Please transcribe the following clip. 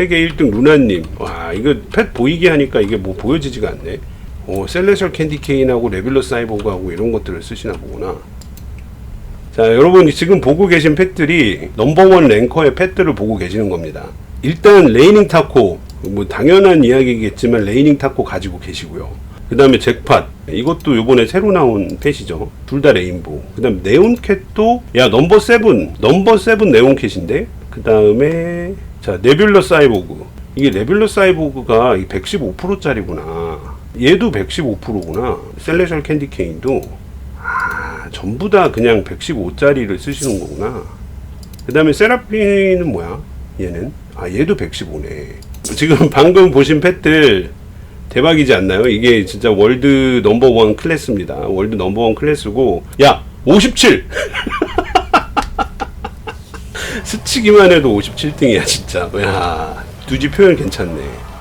세계 1등 루나님. 와, 이거 펫 보이게 하니까 이게 뭐 보여지지가 않네. 오, 셀레셜 캔디 케인하고 레빌러 사이보그하고 이런 것들을 쓰시나 보구나. 자, 여러분 지금 보고 계신 펫들이 넘버원 랭커의 펫들을 보고 계시는 겁니다. 일단 레이닝 타코, 뭐 당연한 이야기겠지만 레이닝 타코 가지고 계시고요. 그 다음에 잭팟, 이것도 요번에 새로 나온 펫이죠. 둘 다 레인보우. 그 다음에 네온캣도, 야, 넘버 세븐, 넘버 세븐 네온캣인데? 그 다음에, 자, 네뷸러 사이보그. 이게 네뷸러 사이보그가 115%짜리구나. 얘도 115%구나. 셀레셜 캔디 케인도. 아, 전부 다 그냥 115짜리를 쓰시는 거구나. 그 다음에 세라핀은 뭐야? 얘는? 아, 얘도 115네. 지금 방금 보신 펫들 대박이지 않나요? 이게 진짜 월드 넘버원 클래스입니다. 월드 넘버원 클래스고, 야! 57! 스치기만 해도 57등이야, 진짜. 야, 두지 표현 괜찮네.